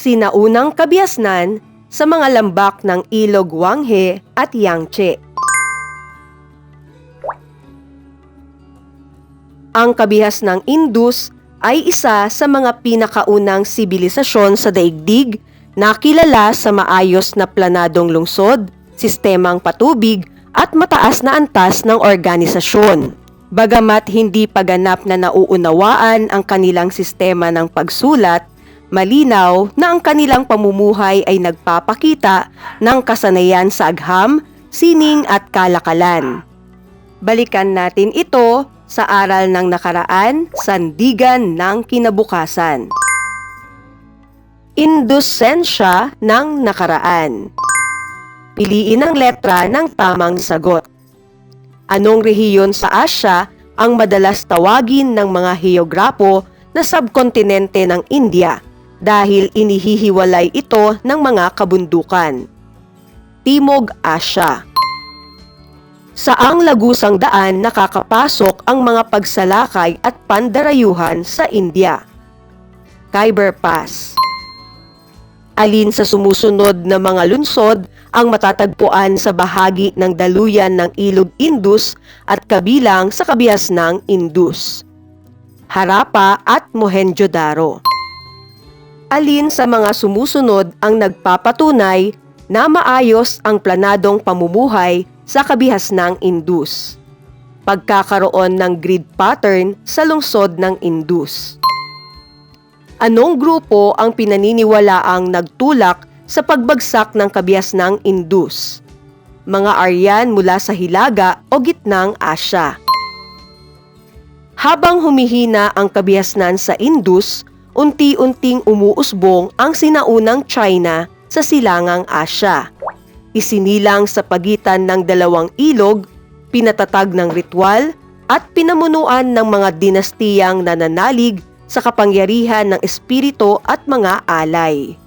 Sinaunang kabiasnan sa mga lambak ng Ilog Wanghe at Yangtze. Ang kabihas ng Indus ay isa sa mga pinakaunang sibilisasyon sa daigdig na kilala sa maayos na planadong lungsod, sistemang patubig at mataas na antas ng organisasyon. Bagamat hindi paganap na nauunawaan ang kanilang sistema ng pagsulat, malinaw na ang kanilang pamumuhay ay nagpapakita ng kasanayan sa agham, sining at kalakalan. Balikan natin ito sa aral ng nakaraan, sandigan ng kinabukasan. Indusensya ng nakaraan. Piliin ang letra ng tamang sagot. Anong rehiyon sa Asya ang madalas tawagin ng mga heograpo na subkontinente ng India dahil inihihiwalay ito ng mga kabundukan? Timog Asya. Saang lagusang daan nakakapasok ang mga pagsalakay at pandarayuhan sa India? Khyber Pass. Alin sa sumusunod na mga lunsod ang matatagpuan sa bahagi ng daluyan ng Ilog Indus at kabilang sa kabihas ng Indus? Harappa at Mohenjo-daro. Alin sa mga sumusunod ang nagpapatunay na maayos ang planadong pamumuhay sa kabihas ng Indus. Pagkakaroon ng grid pattern sa lungsod ng Indus. Anong grupo ang pinaniniwalaang nagtulak sa pagbagsak ng kabihas ng Indus? Mga Aryan mula sa Hilaga o gitnang Asya. Habang humihina ang kabihasnan sa Indus, unti-unting umuusbong ang sinaunang China sa silangang Asya isinilang sa pagitan ng dalawang ilog, pinatatag ng ritual, at pinamunuan ng mga dinastiyang nananalig sa kapangyarihan ng espiritu at mga alay.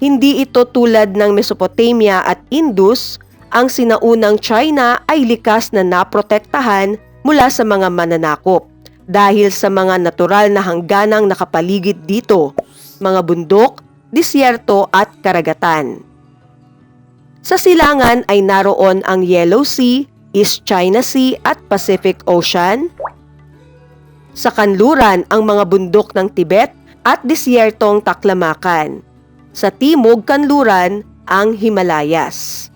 Hindi ito tulad ng Mesopotamia at Indus, ang sinaunang China ay likas na naprotektahan mula sa mga mananakop dahil sa mga natural na hangganang nakapaligid dito, mga bundok, disyerto at karagatan. Sa silangan ay naroon ang Yellow Sea, East China Sea at Pacific Ocean. Sa kanluran ang mga bundok ng Tibet at disyertong Taklamakan. Sa timog kanluran ang Himalayas.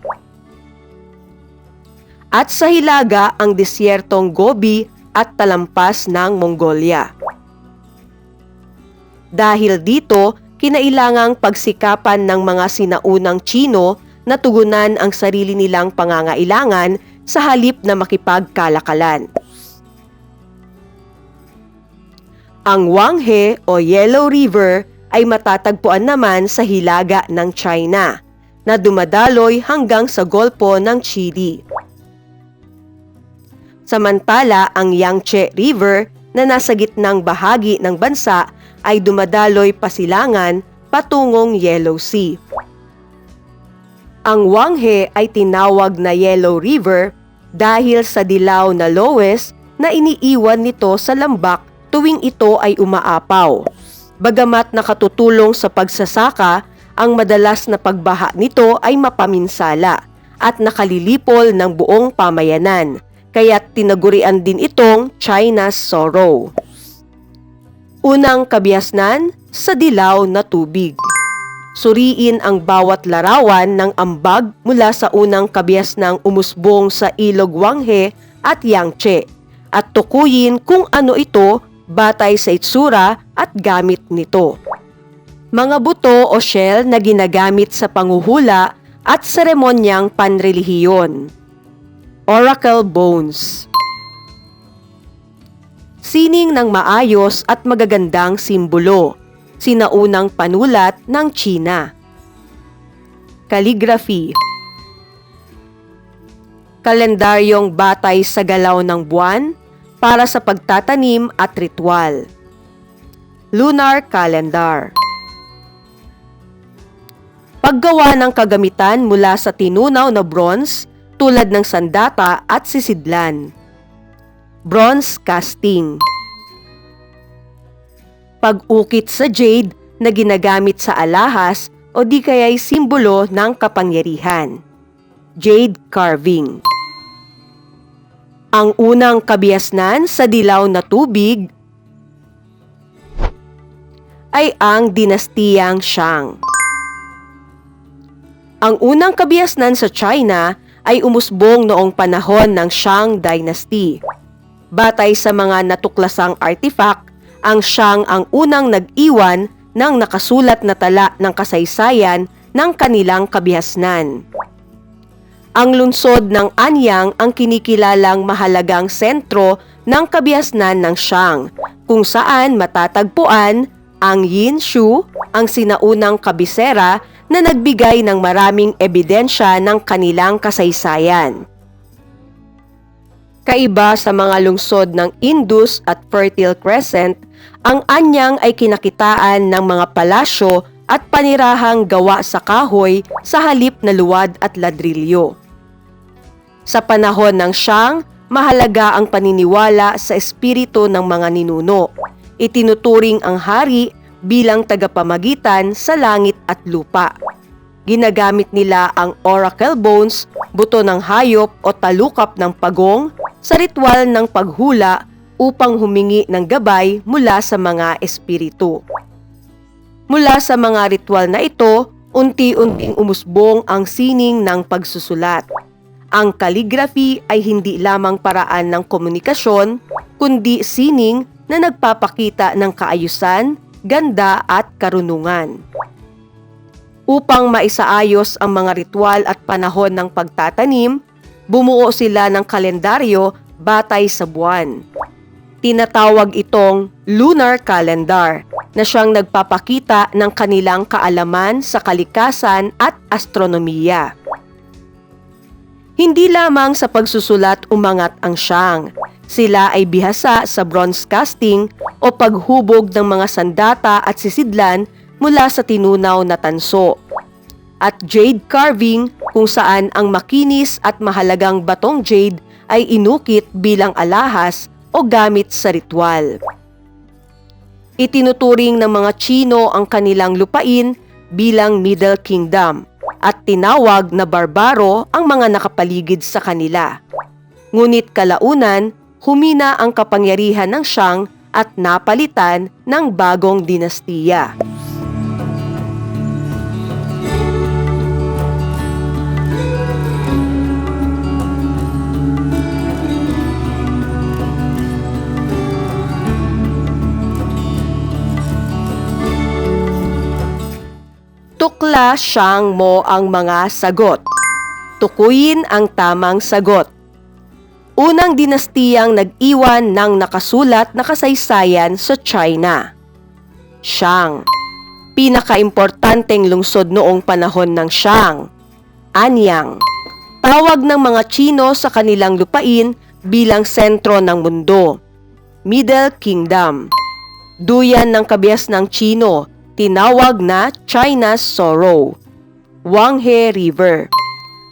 At sa hilaga ang disyertong Gobi at talampas ng Mongolia. Dahil dito, kinailangang pagsikapan ng mga sinaunang Chino na tugunan ang sarili nilang pangangailangan sa halip na makipagkalakalan. Ang Wanghe o Yellow River ay matatagpuan naman sa hilaga ng China na dumadaloy hanggang sa Golpo ng Chile. Samantala, ang Yangtze River na nasa gitnang bahagi ng bansa ay dumadaloy pasilangan patungong Yellow Sea. Ang Wanghe ay tinawag na Yellow River dahil sa dilaw na lowes na iniiwan nito sa lambak tuwing ito ay umaapaw. Bagamat nakatutulong sa pagsasaka, ang madalas na pagbaha nito ay mapaminsala at nakalilipol ng buong pamayanan, kaya tinagurian din itong China's Sorrow. Unang kabiasnan sa dilaw na tubig. Suriin ang bawat larawan ng ambag mula sa unang kabias ng umusbong sa ilog Wanghe at Yangtze at tukuyin kung ano ito batay sa itsura at gamit nito. Mga buto o shell na ginagamit sa panguhula at seremonyang panrelihiyon. Oracle Bones Sining ng maayos at magagandang simbolo sinaunang panulat ng China. Calligraphy Kalendaryong batay sa galaw ng buwan para sa pagtatanim at ritual. Lunar Calendar Paggawa ng kagamitan mula sa tinunaw na bronze, tulad ng sandata at sisidlan. Bronze casting Pag-ukit sa jade na ginagamit sa alahas o di kaya'y simbolo ng kapangyarihan. Jade carving Ang unang kabiasnan sa dilaw na tubig ay ang dinastiyang Shang. Ang unang kabiasnan sa China ay umusbong noong panahon ng Shang Dynasty. Batay sa mga natuklasang artifact, ang Shang ang unang nag-iwan ng nakasulat na tala ng kasaysayan ng kanilang kabihasnan. Ang lungsod ng Anyang ang kinikilalang mahalagang sentro ng kabihasnan ng Shang, kung saan matatagpuan ang Yin Shu, ang sinaunang kabisera na nagbigay ng maraming ebidensya ng kanilang kasaysayan. Kaiba sa mga lungsod ng Indus at Fertile Crescent, ang anyang ay kinakitaan ng mga palasyo at panirahang gawa sa kahoy sa halip na luwad at ladrilyo. Sa panahon ng Shang, mahalaga ang paniniwala sa espiritu ng mga ninuno. Itinuturing ang hari bilang tagapamagitan sa langit at lupa. Ginagamit nila ang oracle bones, buto ng hayop o talukap ng pagong sa ritual ng paghula upang humingi ng gabay mula sa mga espiritu. Mula sa mga ritual na ito, unti-unting umusbong ang sining ng pagsusulat. Ang calligraphy ay hindi lamang paraan ng komunikasyon, kundi sining na nagpapakita ng kaayusan, ganda at karunungan. Upang maisaayos ang mga ritual at panahon ng pagtatanim, bumuo sila ng kalendaryo batay sa buwan. Tinatawag itong lunar calendar na siyang nagpapakita ng kanilang kaalaman sa kalikasan at astronomiya. Hindi lamang sa pagsusulat umangat ang siyang. Sila ay bihasa sa bronze casting o paghubog ng mga sandata at sisidlan mula sa tinunaw na tanso. At jade carving kung saan ang makinis at mahalagang batong jade ay inukit bilang alahas o gamit sa ritual. Itinuturing ng mga Chino ang kanilang lupain bilang Middle Kingdom at tinawag na barbaro ang mga nakapaligid sa kanila. Ngunit kalaunan, humina ang kapangyarihan ng Shang at napalitan ng bagong dinastiya. Tukla siyang mo ang mga sagot. Tukuyin ang tamang sagot. Unang dinastiyang nag-iwan ng nakasulat na kasaysayan sa China. Shang. Pinakaimportanteng lungsod noong panahon ng Shang. Anyang. Tawag ng mga Chino sa kanilang lupain bilang sentro ng mundo. Middle Kingdom. Duyan ng kabias ng Chino tinawag na China's Sorrow, Wanghe River.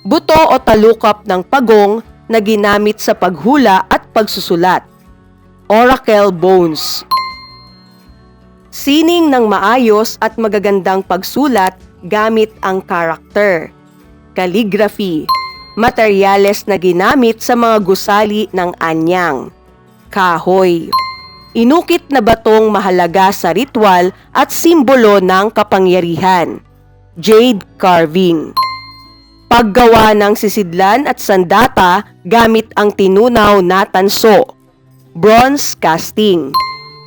Buto o talukap ng pagong na ginamit sa paghula at pagsusulat. Oracle Bones Sining ng maayos at magagandang pagsulat gamit ang karakter. Calligraphy Materyales na ginamit sa mga gusali ng anyang. Kahoy inukit na batong mahalaga sa ritual at simbolo ng kapangyarihan. Jade carving. Paggawa ng sisidlan at sandata gamit ang tinunaw na tanso. Bronze casting.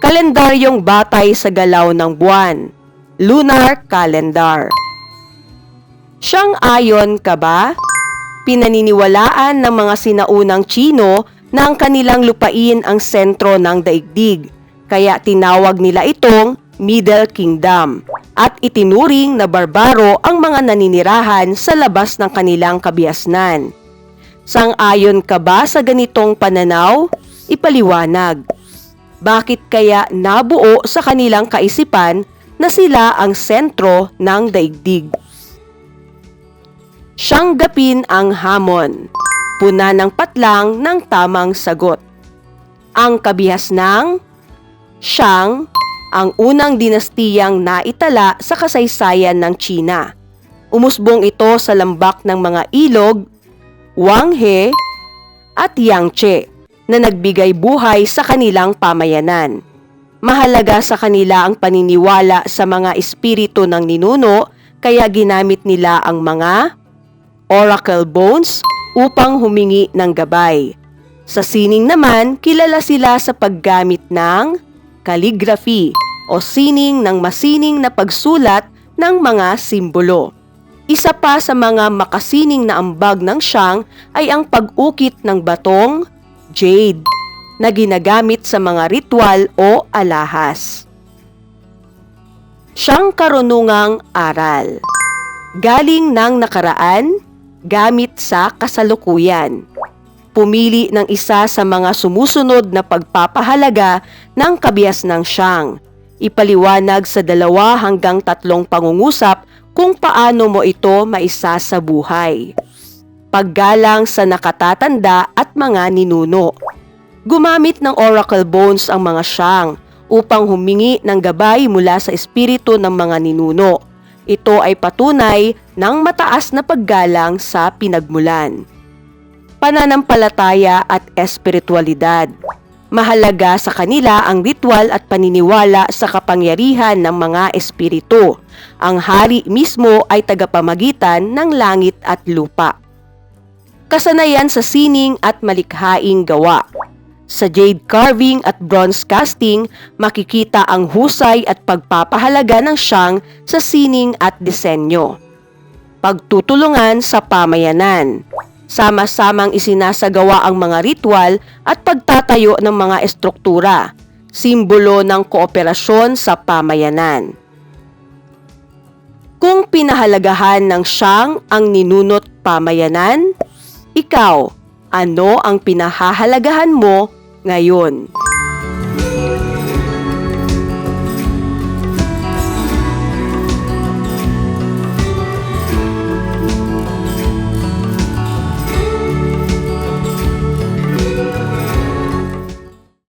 Kalendaryong batay sa galaw ng buwan. Lunar calendar. Siyang ayon ka ba? Pinaniniwalaan ng mga sinaunang Chino ang kanilang lupain ang sentro ng daigdig, kaya tinawag nila itong Middle Kingdom at itinuring na barbaro ang mga naninirahan sa labas ng kanilang kabiasnan. Sang-ayon ka ba sa ganitong pananaw? Ipaliwanag. Bakit kaya nabuo sa kanilang kaisipan na sila ang sentro ng daigdig? Siyang gapin ang hamon. Puna ng patlang ng tamang sagot. Ang kabihas ng Shang, ang unang dinastiyang naitala sa kasaysayan ng China. Umusbong ito sa lambak ng mga ilog, Wanghe at Yangtze na nagbigay buhay sa kanilang pamayanan. Mahalaga sa kanila ang paniniwala sa mga espiritu ng ninuno kaya ginamit nila ang mga oracle bones upang humingi ng gabay. Sa sining naman, kilala sila sa paggamit ng calligraphy o sining ng masining na pagsulat ng mga simbolo. Isa pa sa mga makasining na ambag ng siyang ay ang pag-ukit ng batong jade na ginagamit sa mga ritual o alahas. Siyang karunungang aral. Galing ng nakaraan, gamit sa kasalukuyan. Pumili ng isa sa mga sumusunod na pagpapahalaga ng kabias ng siyang. Ipaliwanag sa dalawa hanggang tatlong pangungusap kung paano mo ito maisa sa buhay. Paggalang sa nakatatanda at mga ninuno. Gumamit ng oracle bones ang mga siyang upang humingi ng gabay mula sa espiritu ng mga ninuno. Ito ay patunay ng mataas na paggalang sa pinagmulan. Pananampalataya at espiritualidad. Mahalaga sa kanila ang ritual at paniniwala sa kapangyarihan ng mga espiritu. Ang hari mismo ay tagapamagitan ng langit at lupa. Kasanayan sa sining at malikhaing gawa. Sa jade carving at bronze casting, makikita ang husay at pagpapahalaga ng siyang sa sining at disenyo. Pagtutulungan sa pamayanan. Sama-samang isinasagawa ang mga ritual at pagtatayo ng mga estruktura, simbolo ng kooperasyon sa pamayanan. Kung pinahalagahan ng siyang ang ninunot pamayanan, ikaw, ano ang pinahahalagahan mo ngayon?